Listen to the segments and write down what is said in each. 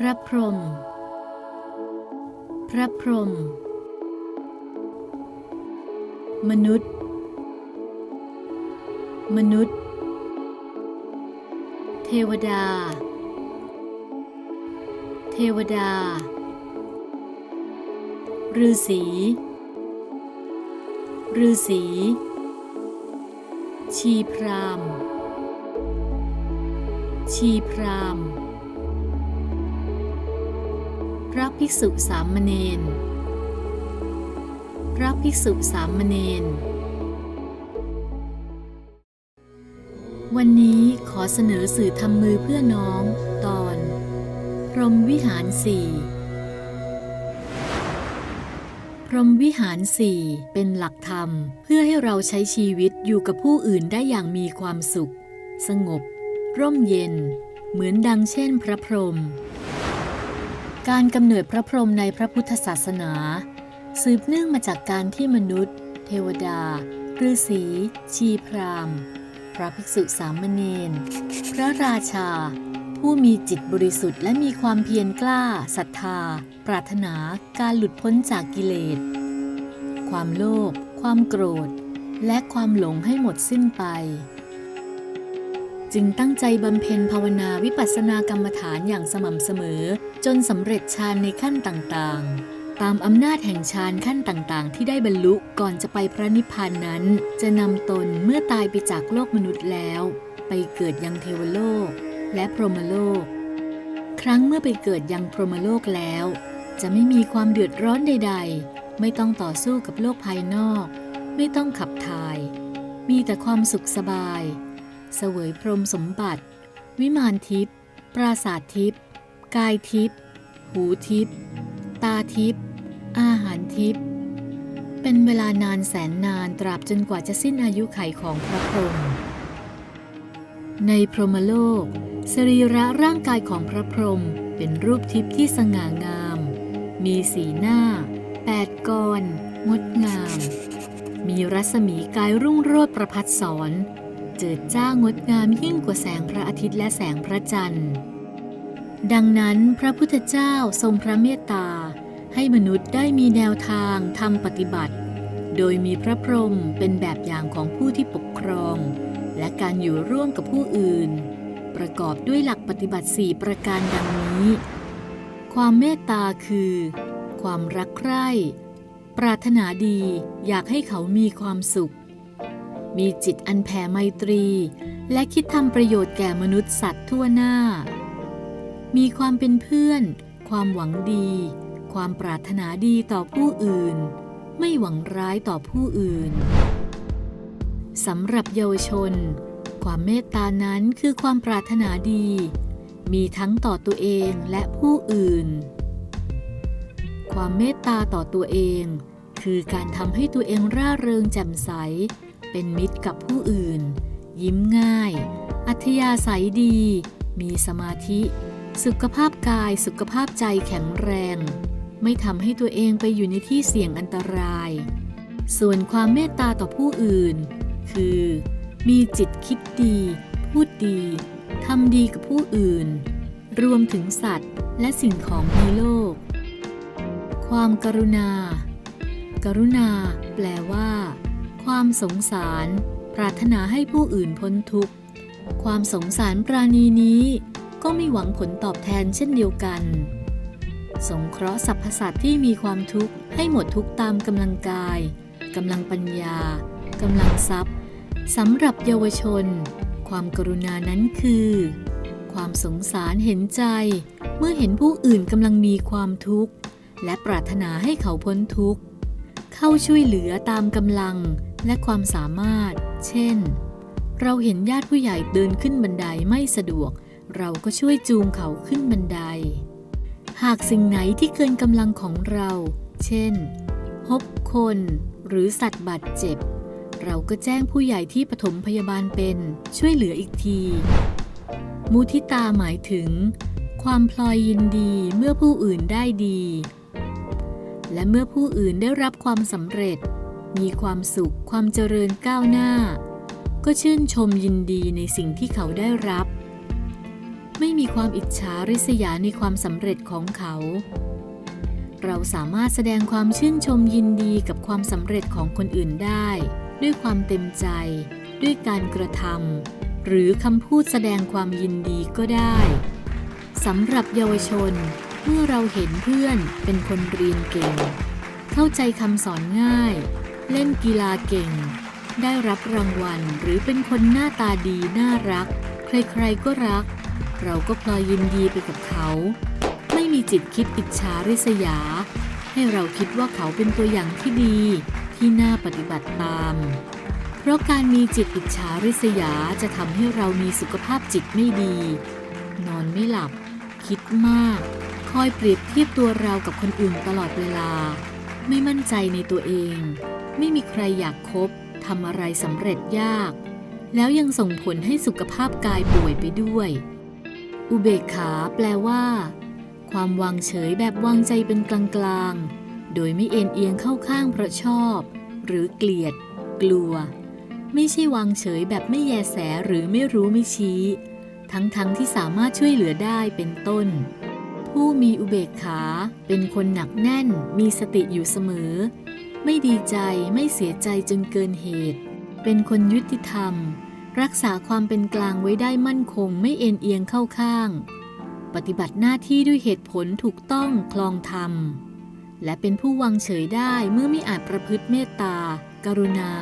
พระพรหมพระพรหมมนุษย์ มนุษย์ เทวดา เทวดาฤาษีฤาษีชีพรามชีพราม ระภิกษุสามเณรพระภิกษุสามเณรวันนี้ขอเสนอสื่อทำมือเพื่อน้องตอน พรหมวิหารสี่พรหมวิหารสี่เป็นหลักธรรมเพื่อให้เราใช้ชีวิตอยู่กับผู้อื่นได้อย่างมีความสุข สงบ ร่มเย็น เหมือนดังเช่นพระพรหม การกำเนิดพระพรหมในพระพุทธศาสนา สืบเนื่องมาจากการที่มนุษย์ เทวดาฤาษีชีพรามพระภิกษุสามเณรพระราชา ผู้มีจิตบริสุทธิ์และมีความเพียรกล้าศรัทธา ปรารถนาการหลุดพ้นจากกิเลส ความโลภความโกรธ และความหลงให้หมดสิ้นไป จึงตั้งใจบำเพ็ญภาวนาวิปัสสนากรรมฐานอย่างสม่ำเสมอ จนสำเร็จฌานในขั้นต่างๆ ตามอำนาจแห่งฌานขั้นต่างๆ ที่ได้บรรลุก่อนจะไปพระนิพพานนั้น จะนำตนเมื่อตายไปจากโลกมนุษย์แล้ว ไปเกิดยังเทวโลก และพรหมโลก ครั้งเมื่อไปเกิดยังพรหมโลกแล้ว จะไม่มีความเดือดร้อนใด ๆ ไม่ต้องต่อสู้กับโลกภายนอก ไม่ต้องขับถ่าย มีแต่ความสุขสบาย เสวยพรมสมบัติ วิมานทิพย์ปราสาททิพย์กายทิพย์หูทิพย์ตาทิพย์อาหารทิพย์เป็นเวลานานแสนนานตราบจนกว่าจะสิ้นอายุไขของพระพรหมในพรหมโลก สรีระร่างกายของพระพรหมเป็นรูปทิพย์ที่สง่างาม มีสีหน้า แปดกร งดงาม มีรัศมีกายรุ่งโรจน์ประพัดสอน จิดจ้างดงามยิ่งกว่าแสงพระอาทิตย์และแสงพระจันทร์ ดังนั้นพระพุทธเจ้าทรงพระเมตตา ให้มนุษย์ได้มีแนวทางทำปฏิบัติ โดยมีพระพรหมเป็นแบบอย่างของผู้ที่ปกครอง และการอยู่ร่วมกับผู้อื่น ประกอบด้วยหลักปฏิบัติ 4 ประการดังนี้ ความเมตตาคือ ความรักใคร่ ปรารถนาดีอยากให้เขามีความสุข มีจิตอันแผ่ไมตรี และคิดทำประโยชน์แก่มนุษย์สัตว์ทั่วหน้า มีความเป็นเพื่อน ความหวังดี ความปรารถนาดีต่อผู้อื่น ไม่หวังร้ายต่อผู้อื่นสำหรับเยาวชน ความเมตตานั้นคือความปรารถนาดี มีทั้งต่อตัวเองและผู้อื่น ความเมตตาต่อตัวเอง คือการทำให้ตัวเองร่าเริงแจ่มใส เป็นมิตรกับผู้อื่น ยิ้มง่าย อัธยาศัยดี มีสมาธิ สุขภาพกายสุขภาพใจแข็งแรง ไม่ทำให้ตัวเองไปอยู่ในที่เสี่ยงอันตราย ส่วนความเมตตาต่อผู้อื่น คือ มีจิตคิดดี พูดดีทำดีกับผู้อื่น รวมถึงสัตว์และสิ่งของในโลก ความกรุณา กรุณา แปลว่า ความสงสาร ปรารถนาให้ผู้อื่นพ้นทุกข์ ความสงสารปราณีนี้ ก็ไม่หวังผลตอบแทนเช่นเดียวกัน สงเคราะห์สรรพสัตว์ที่มีความทุกข์ให้หมดทุกข์ตามกำลังกายกำลังปัญญากำลังทรัพย์สำหรับเยาวชน ความกรุณานั้นคือ ความสงสารเห็นใจ เมื่อเห็นผู้อื่นกำลังมีความทุกข์ และปรารถนาให้เขาพ้นทุกข์ เข้าช่วยเหลือตามกำลัง และความสามารถ เช่น เราเห็นญาติผู้ใหญ่เดินขึ้นบันไดไม่สะดวก เราก็ช่วยจูงเขาขึ้นบันได หากสิ่งไหนที่เกินกำลังของเรา เช่น พบคน หรือสัตว์บาดเจ็บ เราก็แจ้งผู้ใหญ่ที่ปฐมพยาบาลเป็นช่วยเหลืออีกที มุทิตาหมายถึง ความพลอยยินดีเมื่อผู้อื่นได้ดี และเมื่อผู้อื่นได้รับความสำเร็จ มีความสุขความเจริญก้าวหน้า ก็ชื่นชมยินดีในสิ่งที่เขาได้รับ ไม่มีความอิจฉาริษยาในความสำเร็จของเขา เราสามารถแสดงความชื่นชมยินดีกับความสำเร็จของคนอื่นได้ ด้วยความเต็มใจ ด้วยการกระทำหรือคำพูดแสดงความยินดีก็ได้สำหรับเยาวชน เมื่อเราเห็นเพื่อนเป็นคนเรียนเก่ง เข้าใจคำสอนง่าย เล่นกีฬาเก่ง ได้รับรางวัลหรือเป็นคนหน้าตาดีน่ารัก ใครๆก็รัก เราก็พลอยยินดีไปกับเขา ไม่มีจิตคิดอิจฉาริษยา ให้เราคิดว่าเขาเป็นตัวอย่างที่ดีที่น่าปฏิบัติตาม เพราะการมีจิตอิจฉาริษยาจะทำให้เรามีสุขภาพจิตไม่ดี นอนไม่หลับ คิดมาก คอยเปรียบเทียบตัวเรากับคนอื่นตลอดเวลา ไม่มั่นใจในตัวเอง ไม่มีใครอยากคบทำอะไรสำเร็จยาก แล้วยังส่งผลให้สุขภาพกายป่วยไปด้วย อุเบกขาแปลว่า ความวางเฉยแบบวางใจเป็นกลางๆ โดยไม่เอ็นเอียงเข้าข้างเพราะชอบ หรือเกลียด กลัว ไม่ใช่วางเฉยแบบไม่แยแสหรือไม่รู้ไม่ชี้ ทั้งๆทที่สามารถช่วยเหลือได้เป็นต้น ผู้มีอุเบกขาเป็นคนหนักแน่น มีสติอยู่เสมอ ไม่ดีใจไม่เสียใจจนเกินเหตุ เป็นคนยุติธรรม รักษาความเป็นกลางไว้ได้มั่นคงไม่เอ็นเอียงเข้าข้าง ปฏิบัติหน้าที่ด้วยเหตุผลถูกต้องคลองธรรม และเป็นผู้วางเฉยได้เมื่อไม่อาจประพฤติเมตตา กรุณา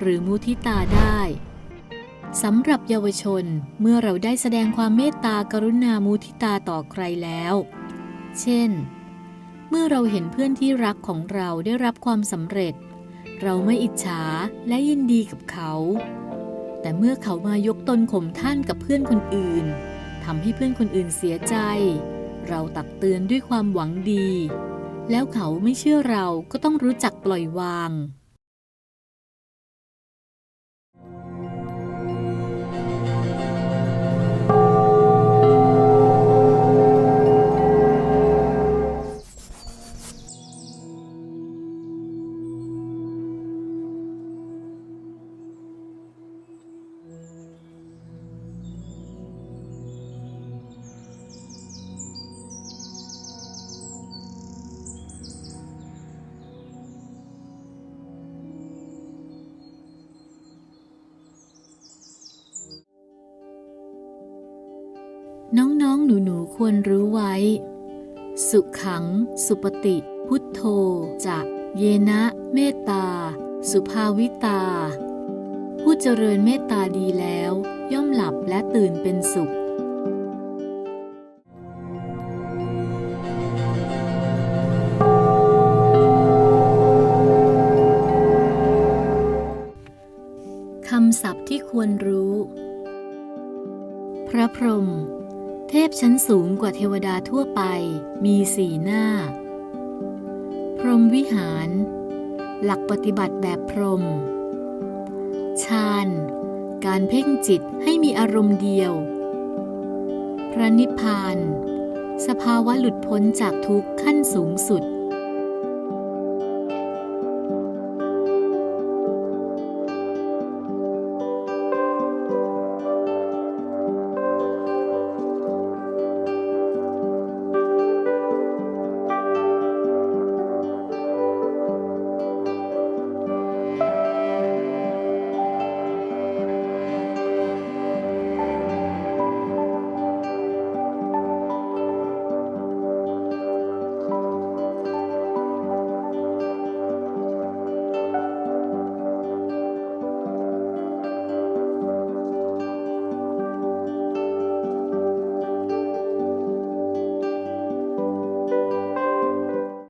หรือมุทิตาได้สำหรับเยาวชนเมื่อเราได้แสดงความเมตตากรุณามุทิตาต่อใครแล้ว เช่น เมื่อเราเห็นเพื่อนที่รักของเราได้รับความสำเร็จ เราไม่อิจฉาและยินดีกับเขา แต่เมื่อเขามายกตนข่มท่านกับเพื่อนคนอื่นทำให้เพื่อนคนอื่นเสียใจ เราตักเตือนด้วยความหวังดี แล้วเขาไม่เชื่อเราก็ต้องรู้จักปล่อยวาง หนูๆควรรู้ไว้ สุขัง สุปฏิ พุทโธจะเยนะ เมตตา สุภาวิตา ผู้เจริญเมตตาดีแล้ว ย่อมหลับและตื่นเป็นสุขคำศัพท์ที่ควรรู้ พระพรหม เทพชั้นสูงกว่าเทวดาทั่วไปมีสี่หน้า พรหมวิหาร หลักปฏิบัติแบบพรหมฌานการเพ่งจิตให้มีอารมณ์เดียว พระนิพพาน สภาวะหลุดพ้นจากทุกข์ขั้นสูงสุด